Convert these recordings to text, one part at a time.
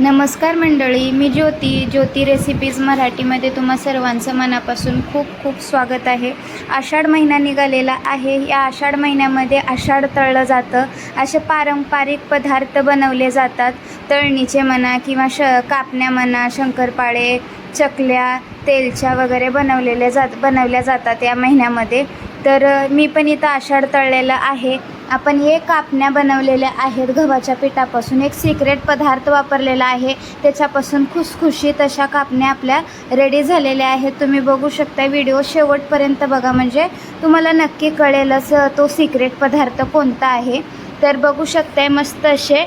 नमस्कार मंडळी मी ज्योती ज्योती रेसिपीज मराठीमध्ये तुम्हा सर्वांचं मनापासून खूप खूप स्वागत आहे. आषाढ महिना निघालेला आहे. या आषाढ महिन्यामध्ये आषाढ तळलं जातं. असे पारंपरिक पदार्थ बनवले जातात. तळणीचे म्हणा किंवा श कापण्या म्हणा शंकरपाळे चकल्या तेलच्या वगैरे बनवलेल्या जात बनवल्या जातात या महिन्यामध्ये. तर मी पण इथं आषाढ तळलेलं आहे. आपण हे कापण्या बनवलेल्या आहेत. गव्हाच्या पिठापासून एक सिक्रेट पदार्थ वापरलेला आहे. त्याच्यापासून खुसखुशीत अशा कापण्या आपल्या रेडी झालेल्या आहेत. तुम्ही बघू शकता व्हिडिओ शेवटपर्यंत बघा. म्हणजे तुम्हाला नक्की कळेलच तो सिक्रेट पदार्थ कोणता आहे. तर बघू शकताय मस्त असे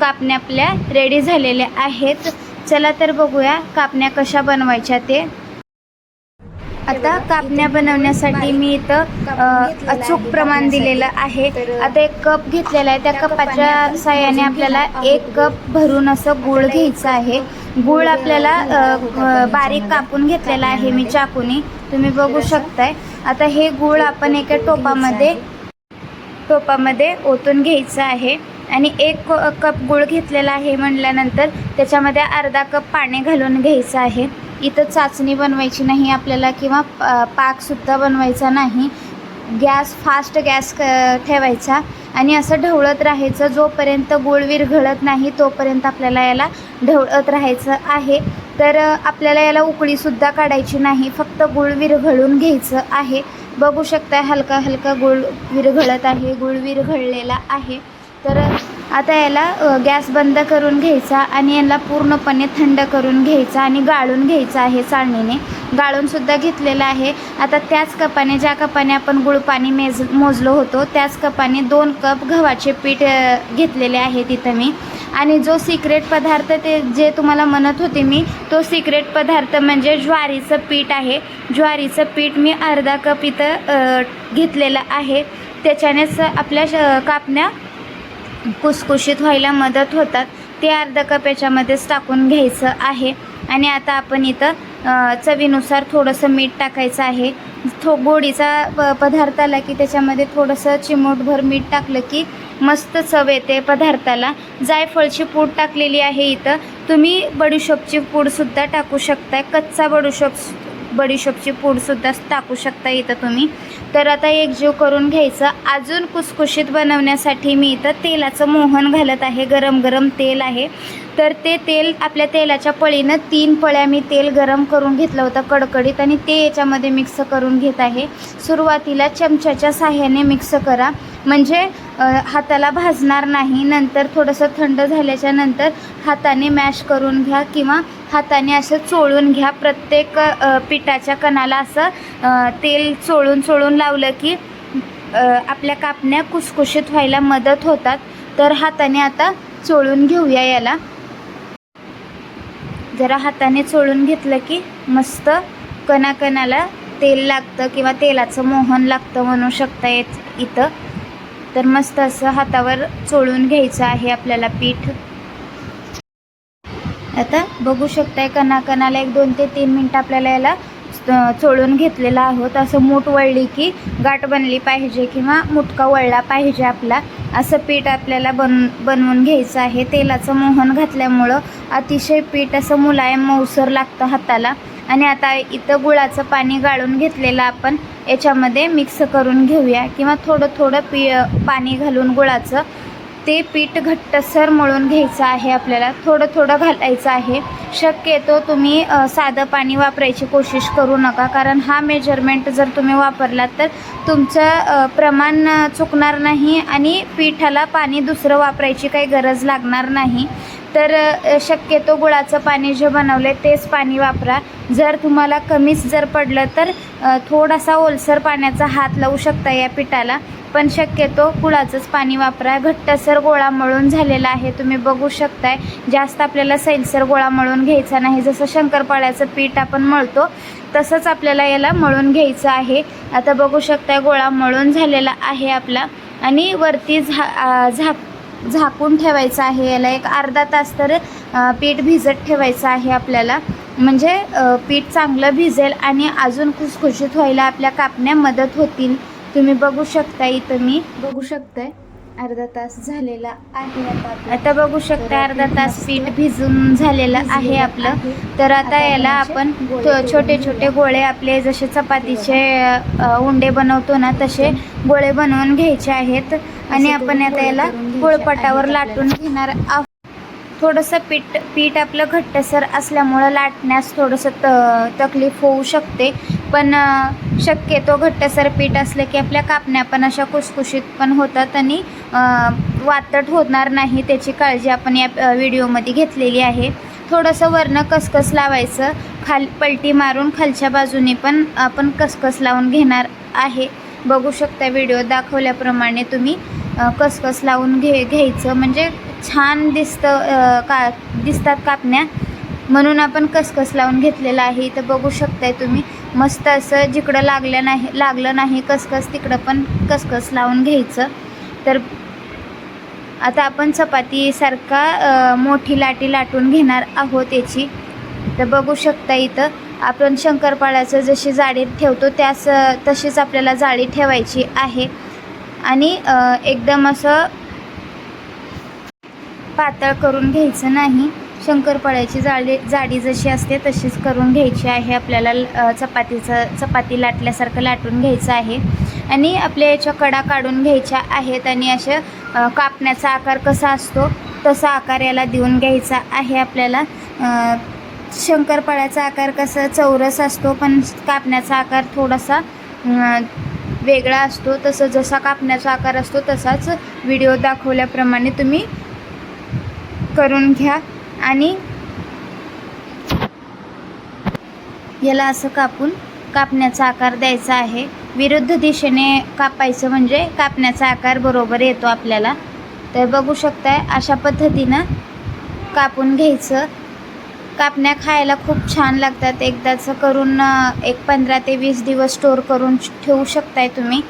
कापण्या आपल्या रेडी झालेल्या आहेत. चला तर बघूया कापण्या कशा बनवायच्या ते. आता कापण्या बनवण्यासाठी मी इथं अचूक प्रमाण दिलेलं आहे. आता एक कप घेतलेला आहे. त्या कपाच्या साह्याने आपल्याला एक कप भरून असं गूळ घ्यायचं आहे. गूळ आपल्याला बारीक कापून घेतलेला आहे मी चाकूनी. तुम्ही बघू शकताय. आता हे गूळ आपण एका टोपामध्ये टोपामध्ये ओतून घ्यायचं आहे. आणि एक कप गूळ घेतलेला आहे म्हटल्यानंतर त्याच्यामध्ये अर्धा कप पाणी घालून घ्यायचं आहे. इथं चाचणी बनवायची नाही आपल्याला किंवा पाकसुद्धा बनवायचा नाही. गॅस फास्ट गॅस क ठेवायचा आणि असं ढवळत राहायचं. जोपर्यंत गुळ विरघळत नाही तोपर्यंत आपल्याला याला ढवळत राहायचं आहे. तर आपल्याला याला उकळीसुद्धा काढायची नाही. फक्त गूळ विरघळून घ्यायचं आहे. बघू शकता हलका हलका गूळ विरघळत आहे गूळ विरघळलेला आहे. आता याला गॅस बंद करून घ्यायचा आणि याला पूर्णपणे थंड करून घ्यायचा आणि गाळून घ्यायचा आहे चाळणीने. गाळूनसुद्धा घेतलेलं आहे. आता त्याच कपाने ज्या कपाने आपण गुळ पाणी मेज मोजलो होतो त्याच कपाने दोन कप गव्हाचे पीठ घेतलेले आहे तिथं मी. आणि जो सिक्रेट पदार्थ ते जे तुम्हाला म्हणत होते मी तो सिक्रेट पदार्थ म्हणजे ज्वारीचं पीठ आहे. ज्वारीचं पीठ मी अर्धा कप इथं घेतलेलं आहे. त्याच्यानेच आपल्या श कापण्या कुसकुशीत व्हायला मदत होतात. ते अर्धा कप याच्यामध्येच टाकून घ्यायचं आहे. आणि आता आपण इथं चवीनुसार थोडंसं मीठ टाकायचं आहे. थो गोडीचा प पदार्थ आला की त्याच्यामध्ये थोडंसं चिमूटभर मीठ टाकलं की मस्त चव येते पदार्थाला. जायफळची पूड टाकलेली आहे इथं. तुम्ही बडीशोपची पूडसुद्धा टाकू शकताय. कच्चा बडूशोप बडीशोपची पूडसुद्धा टाकू शकता इथं तुम्ही. तर आता एकजीव करून घ्यायचं. अजून कुसकुशीत बनवण्यासाठी मी इथं तेलाचं मोहन घालत आहे. गरम गरम तेल आहे. तर ते तेल आपल्या तेलाच्या पळीनं तीन पळ्या मी तेल गरम करून घेतलं होतं कडकडीत आणि ते याच्यामध्ये मिक्स करून घेत आहे. सुरुवातीला चमच्याच्या साह्याने मिक्स करा. म्हणजे हाताला भाजणार नाही. नंतर थोडंसं थंड झाल्याच्यानंतर हाताने मॅश करून घ्या किंवा हाताने असं चोळून घ्या. प्रत्येक पिठाच्या कणाला असं तेल चोळून चोळून लावलं की आपल्या कापण्या कुसकुशीत व्हायला मदत होतात. तर हाताने आता चोळून घेऊया याला. जरा हाताने चोळून घेतलं की मस्त कणाकणाला तेल लागतं किंवा तेलाचं मोहन लागतं म्हणू शकता येत इथं. तर मस्त असं हातावर चोळून घ्यायचं आहे आपल्याला पीठ. आता बघू शकताय कणाकणाला एक दोन ते तीन मिनटं आपल्याला याला चोळून घेतलेलं आहोत. असं मूठ वळली की गाठ बनली पाहिजे किंवा मुटका वळला पाहिजे आपला. असं पीठ आपल्याला बन बनवून घ्यायचं आहे. तेलाचं मोहन घातल्यामुळं अतिशय पीठ असं मुलायम मऊसर लागतं हाताला. आणि आता इथं गुळाचं पाणी गाळून घेतलेलं आपण याच्यामध्ये मिक्स करून घेऊया. किंवा थोडं थोडं पी पाणी घालून गुळाचं ते पीठ घट्टसर मळून घ्यायचं आहे आपल्याला. थोडं थोडं घालायचं आहे. शक्यतो तुम्ही साधं पाणी वापरायची कोशिश करू नका. कारण हा मेजरमेंट जर तुम्ही वापरलात तर तुमचं प्रमाण चुकणार नाही आणि पिठाला पाणी दुसरं वापरायची काही गरज लागणार नाही. तर शक्यतो गुळाचं पाणी जे बनवलं आहे तेच पाणी वापरा. जर तुम्हाला कमीच जर पडलं तर थोडासा ओलसर पाण्याचा हात लावू शकता या पिठाला. पण शक्यतो गुळाचंच पाणी वापरा. घट्टसर गोळा मळून झालेला आहे तुम्ही बघू शकताय. जास्त आपल्याला सैलसर गोळा मळून घ्यायचा नाही. जसं शंकरपाळ्याचं पीठ आपण मळतो तसंच आपल्याला याला मळून घ्यायचं आहे. आता बघू शकताय गोळा मळून झालेला आहे आपला. आणि वरती झा झाक झाकून ठेवायचं आहे याला एक अर्धा तास तर पीठ भिजत ठेवायचं आहे आपल्याला. म्हणजे पीठ चांगलं भिजेल आणि अजून खुसखुशीत व्हायला आपल्या कापण्या मदत होतील. तुम्ही बघू शकता इथं मी. बघू शकताय. अर्धा तास झालेला आहे आता बघू शकता अर्धा तास पीठ भिजून झालेलं आहे आपलं. तर आता याला आपण छोटे छोटे गोळे आपले जसे चपातीचे उंडे बनवतो ना तसे गोळे बनवून घ्यायचे आहेत. आणि आपण आता याला पोळपटावर लाटून घेणार आहोत. थोडंसं पीठ पीठ आपलं घट्टसर असल्यामुळं लाटण्यास थोडंसं त तकलीफ होऊ शकते. पण शक्यतो घट्टसर पीठ असलं की आपल्या कापण्या पण अशा कुसकुशीत पण होतात आणि वातट होणार नाही त्याची काळजी आपण या व्हिडिओमध्ये घेतलेली आहे. थोडंसं वरनं कसकस लावायचं. खाल पलटी मारून खालच्या बाजूने पण आपण कसकस लावून घेणार आहे. बघू शकता व्हिडिओ दाखवल्याप्रमाणे तुम्ही कसकस लावून घे घ्यायचं. म्हणजे छान दिसतं का दिसतात कापण्या. म्हणून आपण कसकस लावून घेतलेलं आहे. इथं बघू शकताय तुम्ही. मस्त असं जिकडं लागलं नाही लागलं नाही कसकस तिकडं पण कसकस लावून घ्यायचं. तर आता आपण चपातीसारखा मोठी लाटी लाटून घेणार आहोत याची. तर बघू शकता इथं आपण शंकरपाळ्याचं जशी जाळी ठेवतो त्यास तशीच आपल्याला जाळी ठेवायची आहे. आणि एकदम असं पातळ करून घ्यायचं नाही. शंकरपाळ्याची जाळी जाडी जशी असते तशीच करून घ्यायची आहे. आपल्याला चपातीचं चपाती लाटल्यासारखं लाटून घ्यायचं आहे. आणि आपल्या याच्या कडा काढून घ्यायच्या आहेत आणि अशा कापण्याचा आकार कसा असतो तसा आकार याला देऊन घ्यायचा आहे आपल्याला. शंकरपाळ्याचा आकार कसा चौरस असतो पण कापण्याचा आकार थोडासा वेगळा असतो. तसं जसा कापण्याचा आकार असतो तसाच व्हिडिओ दाखवल्याप्रमाणे तुम्ही करून घ्या. आणि याला असं कापून कापण्याचा आकार द्यायचा आहे. विरुद्ध दिशेने कापायचं म्हणजे कापण्याचा आकार बरोबर येतो आपल्याला. तर बघू शकताय अशा पद्धतीनं कापून घ्यायचं. कापण्या खायला खूप छान लागतात. एकदाचं करून एक पंधरा ते वीस दिवस स्टोर करून ठेवू शकताय तुम्ही.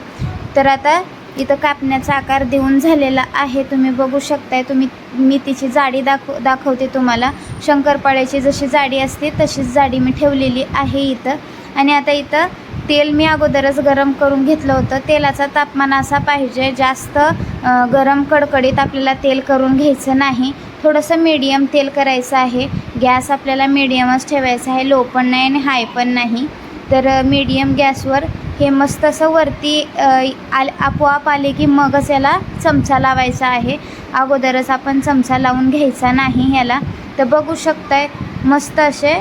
तर आता इथं कापण्याचा आकार देऊन झालेला आहे. तुम्ही बघू शकताय तुम्ही मी तिची जाडी दाखव दाखवते तुम्हाला. शंकरपाळ्याची जशी जाडी असते तशीच जाडी मी ठेवलेली आहे इथं. आणि आता इथं तेल मी अगोदरच गरम करून घेतलं होतं. तेलाचा तापमान असा पाहिजे जास्त गरम कडकडीत आपल्याला तेल करून घ्यायचं नाही. थोडंसं मीडियम तेल करायचं आहे. गॅस आपल्याला मीडियमच ठेवायचा आहे. लो पण नाही आणि हाय पण नाही. तर मीडियम गॅसवर हे मस्त असं वरती आल आपोआप आले की मगच याला चमचा लावायचा आहे. अगोदरच आपण चमचा लावून घ्यायचा नाही ह्याला तर बघू शकताय मस्त असे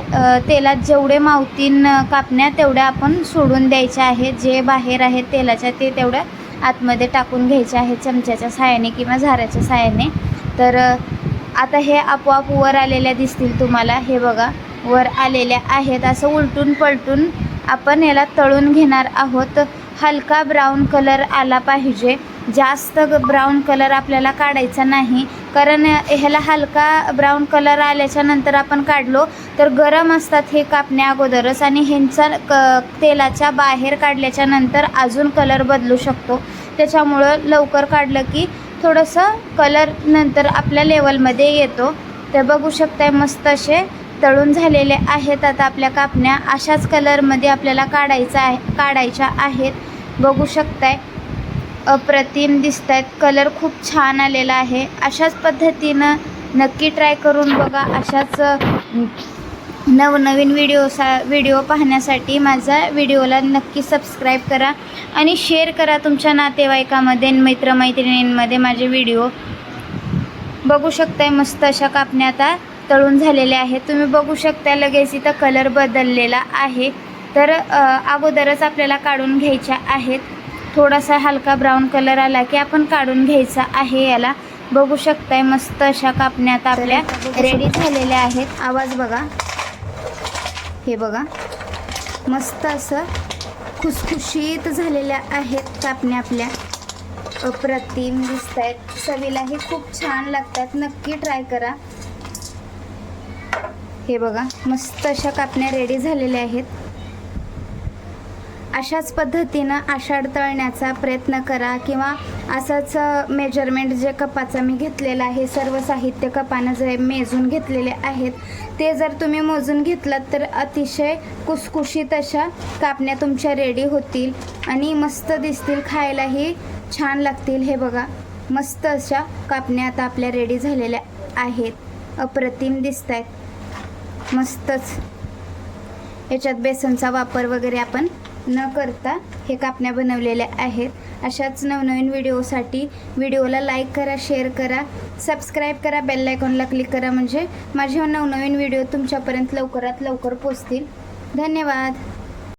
तेलात जेवढे मावतीन कापण्या तेवढ्या आपण सोडून द्यायच्या आहेत. जे बाहेर आहेत तेलाच्या ते तेवढ्या आतमध्ये टाकून घ्यायचे आहेत चमच्याच्या साह्याने किंवा झाऱ्याच्या साहाय्याने तर आता हे आपोआप वर आलेल्या दिसतील तुम्हाला. हे बघा वर आलेल्या आहेत. असं उलटून पलटून आपण याला तळून घेणार आहोत. हलका ब्राऊन कलर आला पाहिजे. जास्त ब्राऊन कलर आपल्याला काढायचा नाही. कारण ह्याला हलका ब्राऊन कलर आल्याच्यानंतर आपण काढलो तर गरम असतात हे कापण्या अगोदरच आणि ह्यांचा क तेलाच्या बाहेर काढल्याच्या नंतर अजून कलर बदलू शकतो. त्याच्यामुळं लवकर काढलं की थोडंसं कलर नंतर आपल्या लेवलमध्ये येतो. तर बघू शकताय मस्त असे तळून झालेले आहेत. आता आपल्या कापण्या अशाच कलरमध्ये आपल्याला काढायचा आहे काढायच्या आहेत. बघू शकताय अप्रतिम दिसत आहेत कलर खूप छान आलेला आहे. अशाच पद्धतीनं नक्की ट्राय करून बघा. अशाच नवनवीन व्हिडिओसा व्हिडिओ पाहण्यासाठी माझा व्हिडिओला नक्की सबस्क्राईब करा आणि शेअर करा तुमच्या नातेवाईकामध्ये मित्रमैत्रिणींमध्ये माझे व्हिडिओ बघू शकताय मस्त अशा कापण्या आता तळून झालेले आहेत तुम्ही बघू शकता लगेच इथं कलर बदललेला आहे. तर अगोदरच आपल्याला काढून घ्यायच्या आहेत. थोडासा हलका ब्राऊन कलर आला की आपण काढून घ्यायचा आहे याला. बघू शकताय मस्त अशा कापण्या आता आपल्या रेडी झालेल्या आहेत. आवाज बघा. हे बघा. मस्त असं खुसखुशीत झालेल्या आहेत कापण्या आपल्या. अप्रतिम दिसत आहेत चवीलाही खूप छान लागतात. नक्की ट्राय करा. हे बघा मस्त अशा कापण्या रेडी झालेल्या आहेत. अशाच पद्धतीनं आषाढ तळण्याचा प्रयत्न करा किंवा असंच मेजरमेंट जे कपाचं मी घेतलेलं आहे सर्व साहित्य कपानं जे मेजून घेतलेले आहेत ते जर तुम्ही मोजून घेतलात तर अतिशय कुसकुशीत अशा कापण्या तुमच्या रेडी होतील आणि मस्त दिसतील खायलाही छान लागतील. हे बघा मस्त अशा कापण्या आता आपल्या रेडी झालेल्या आहेत. अप्रतिम दिसत आहेत मस्तच. याच्यात बेसनचा वापर वगैरे आपण न करता हे कापण्या बनवलेल्या आहेत. अशाच नवनवीन व्हिडिओसाठी व्हिडिओला लाईक करा शेअर करा सबस्क्राईब करा बेल आयकॉनला क्लिक करा म्हणजे माझे नवनवीन व्हिडिओ तुमच्यापर्यंत लवकरात लवकर पोचतील. धन्यवाद.